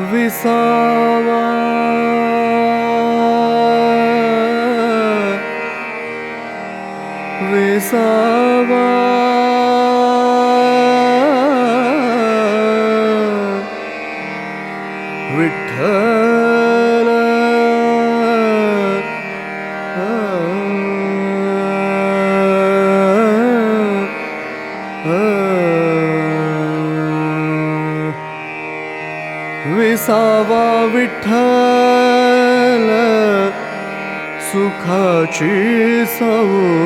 ਵਿਸਾਵਾ ਵਿਸਾਵਾ ਵਿਠਾ विसावा विठ्ठल सुखाची सवली.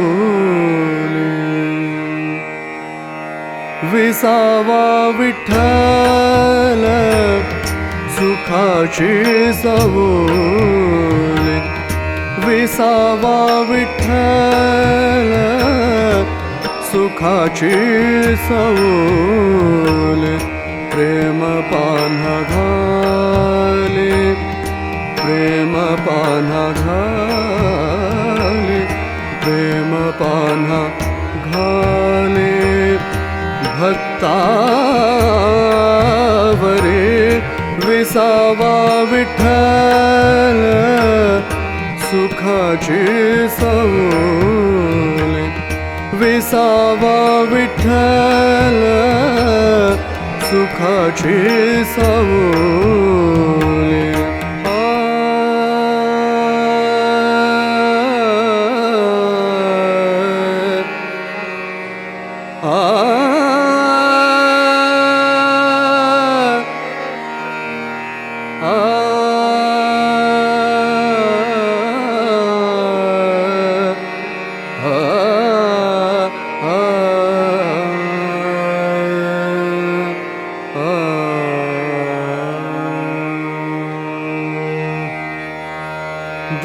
विसावा विठ्ठल सुखाची सवली. विसावा विठ्ठल सुखाची सवली. प्रेम घाले प्रेम घाले प्रेम घाले भक्तावरे विसावा विठ्ठल सुखाची सवले विसावा विठ्ठल su kaçı savur.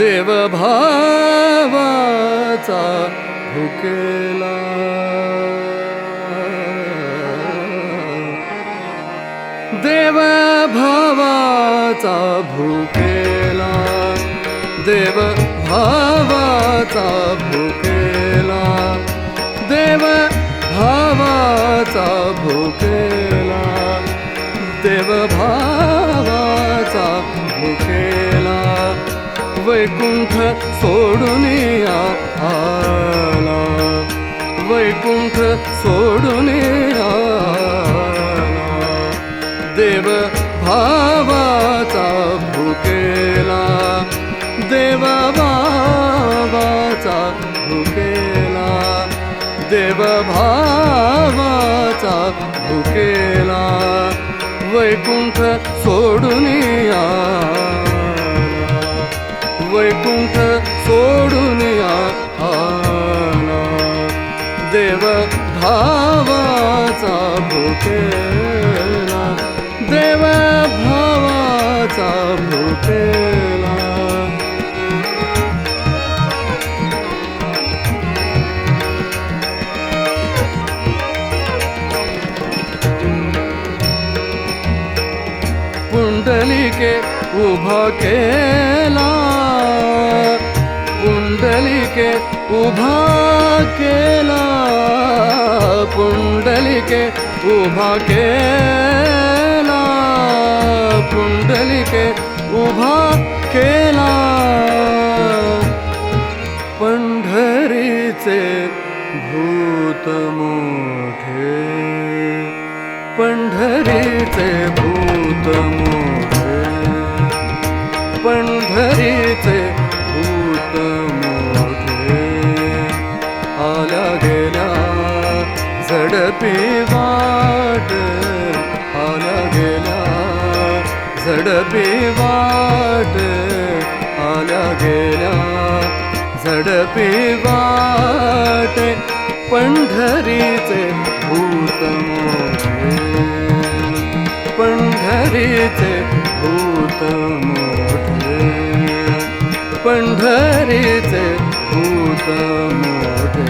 देवभावाचा भुकेला. देवभावाचा भुकेला. देव भावाचा भुकेला. देव भावाचा भुकेला. वैकुंठ सोडून आला. वैकुंठ सोडून भुकेला पुंडलिके उभा केला. पुंडलिके उभा केला. पुंडलिके उभा केला. पंढरीचे भूत मोठे. पंढरीचे भूत मोठे. पंढरीचे भूत मोठे. आला गेला झडपी वाट. आला गेला झडपी वाट. आला गेला झडपी वाट पंढरीचे भूत मोठे पंढरीचे भूत मोठे पंढरीचे भूत मोठे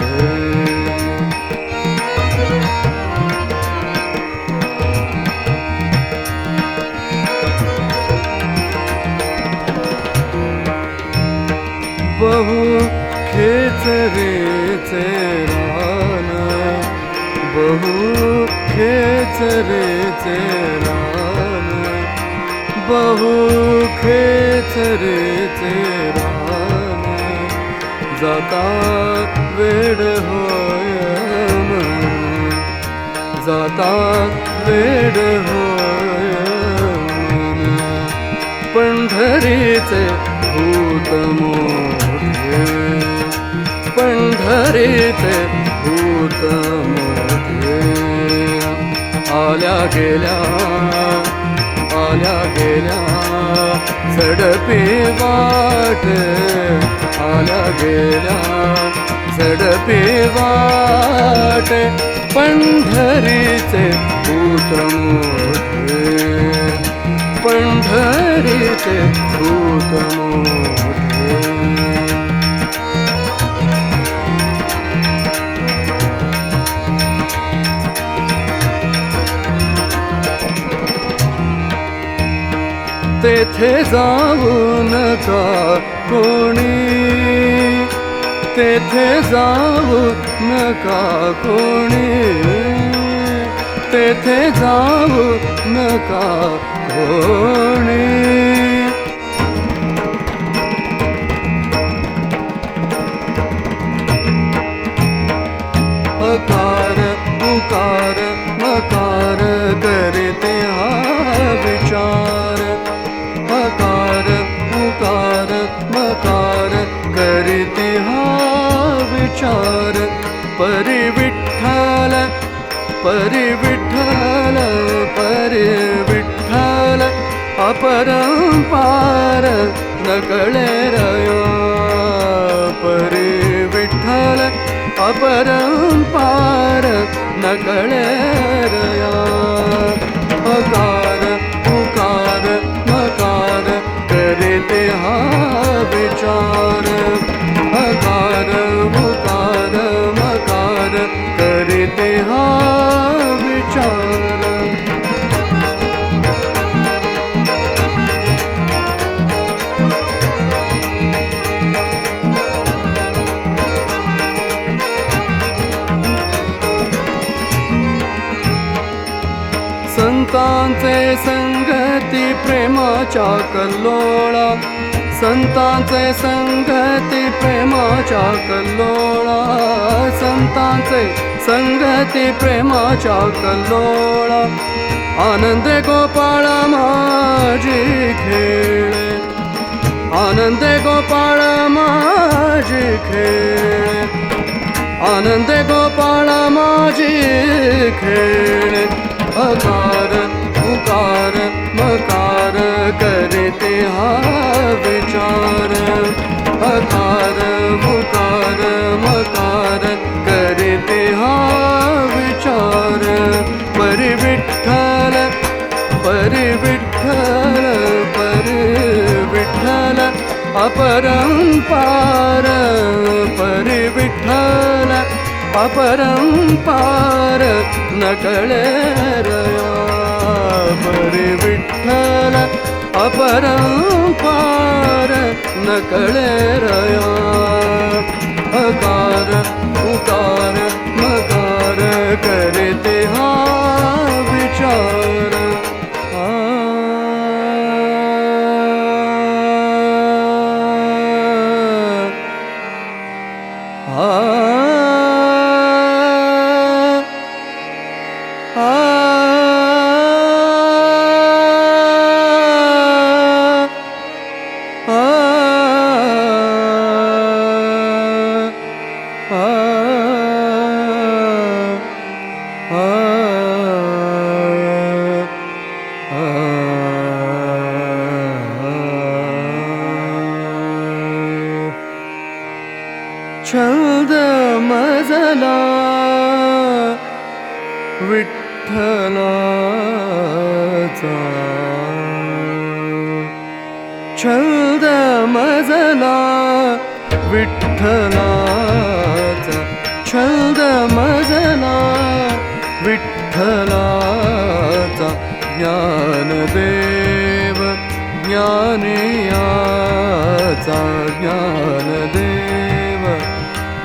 बहु खेचरेचे रान बहु खेचरेचे रान बहु खेचरेचे रान जाता वेड होय मन जाता वेड मन पंढरीचे पंढरीचे भूत मोठे आल्या गेल्या आल्या गेल्या. झडपी वाट आल्या गेल्या झडपी वाट पंढरीचे पुत्र मोठे पंढरीचे भूत नका कोणी। तेथे जाऊ नका नका कोणी। अकार उकार मकार ि विठ्ठलिट्ठल परि विट्ठल अपरम् पार नकल विट्ठल अपरम पार नकल प्रेमाच्या कल्लोळा संतांचे संगती प्रेमाच्या कल्लोळा संतांचे संगती प्रेमाच्या कल्लोळा आनंदे गोपाळ माझी खेळ. आनंदे गोपाळ माझी खेळ. आनंदे गोपाळ माझी खेळ. अकार उकार मकार मकारिताहा विचार अकार मुकार मकार मकारिताहा विचारि। विट्ठलिट्ठिलन अपर पारि विट्ठन अपरं पार परिविठ्ठल अपरं पार न कले नकल विठ्ठरा पार न कलार उकार मकार मना विठ्ठलाचा ज्ञानदेव ज्ञानेयाचा ज्ञानदेव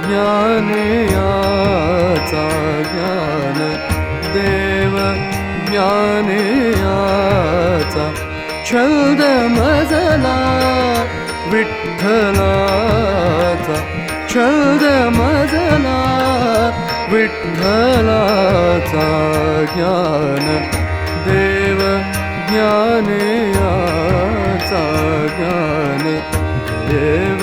ज्ञानेयाचा ज्ञानदेव ज्ञानेयाचा क्षुद विठ्ठलाचा जना विठ्ठलाचा ज्ञान देव ज्ञानेयाचा ज्ञान देव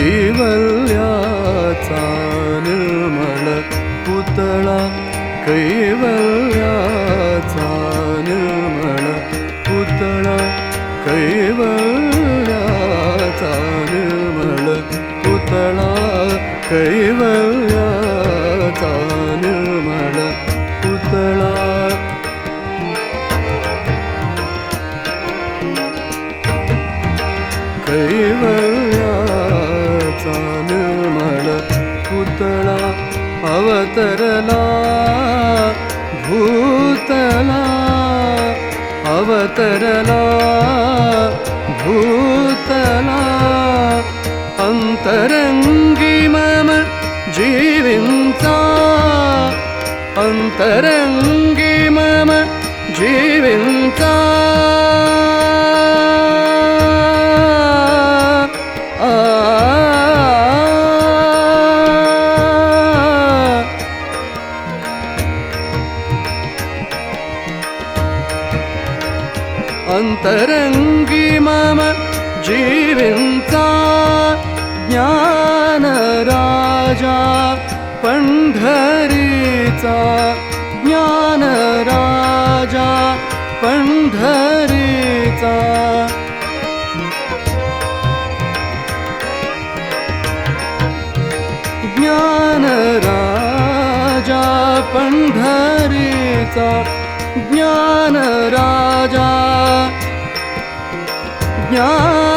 कैवल्याचा निर्मळ पुतळा कैवल्याचा निर्मळ पुतळा कैवल्याचा निर्मळ पुतळा कै अवतरला भूतला अवतरला भूतला अंतरंगी मम जीविंचा अंतरंगी मम जीविंचा राजा पंढरीचा. ज्ञान राजा पंढरीचा. ज्ञान राजा. ज्ञान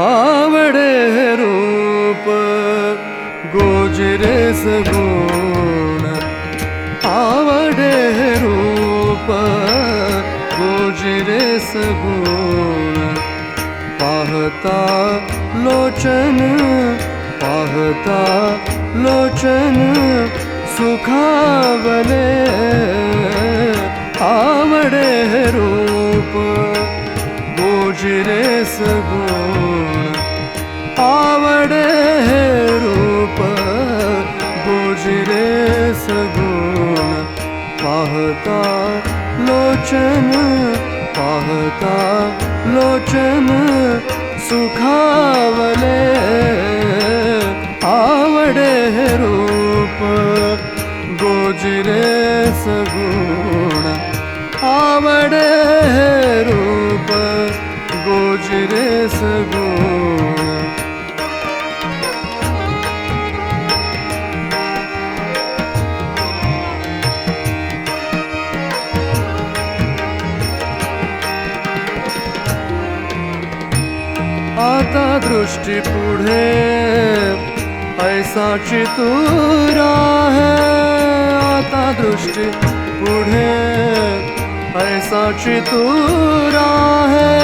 आवडे रूप गोजिरे सगुण। आवडे रूप गोजिरे सगुण। पाहता लोचन पाहता लोचन सुखावले। आवडे रूप गोजिरे सगुण सगुण पाहता लोचन पाहता लोचन सुखावले। आवडे रूप गोजिरे सगुण। आवडे रूप गोजिरे सगुण आता दृष्टी पुढे. ऐसा चितुरा है आता दृष्टी पुढे. ऐसा चितुरा है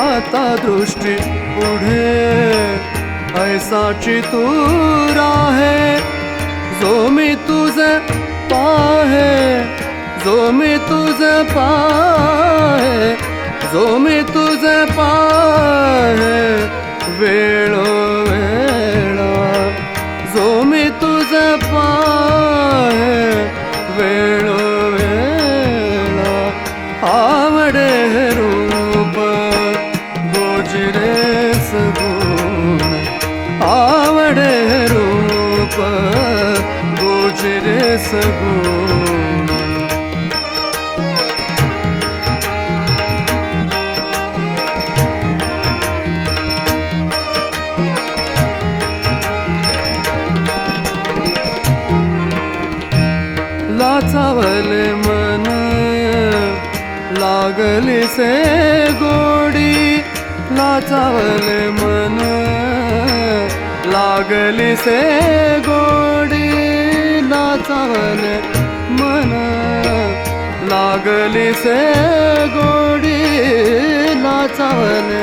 आता दृष्टी पुढे. ऐसा चितुरा है जो मी तुझे पाहे जो मी तुझ पाय जो मी तुझ पाय वेळो वेळा जो मी तुझ पाय वेळो वेळा आवडे रूप गोजरे सगुण आवडे रूप गोजरे सगुण लाचावले मन लागली से गोडी लाचावले मन लागली से गोडी लाचावले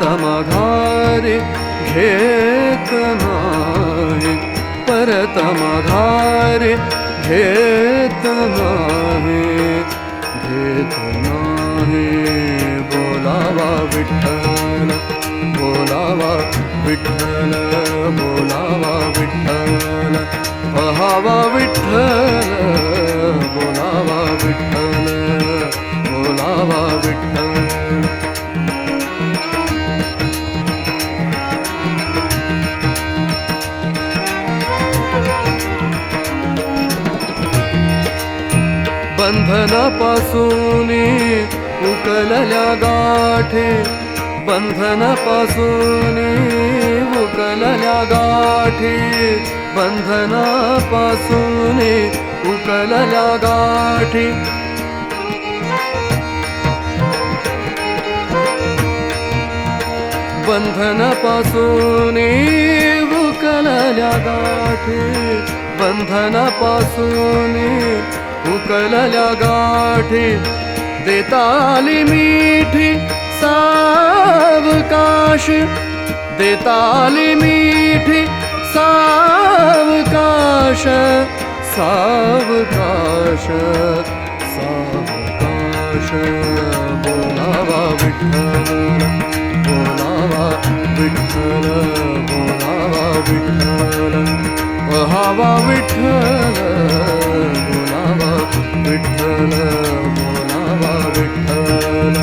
तमा धारे परतमघारि परतमा धार बोलावा विठ्ठल बोलावा विठ्ठल बोलावा विठ्ठल। पहावा विठ्ठल बोलावा विठ्ठल बोलावा बंधनापासून उकलल्या गाठे. बंधनापासून उकलल्या गाठे. बंधनापासून उकलल्या गाठी. बंधनापासून उकलल्या गाठी. बंधनापासून उकळल्या गाठी देताली मिठी सावकाश. देताली मिठी सावकाश सावकाश सावकाश. बोलावा विठ्ठल बोलावा विठ्ठल बोलावा विठ्ठल. पहावा विठ्ठल விட்டல மோனவா விட்டல.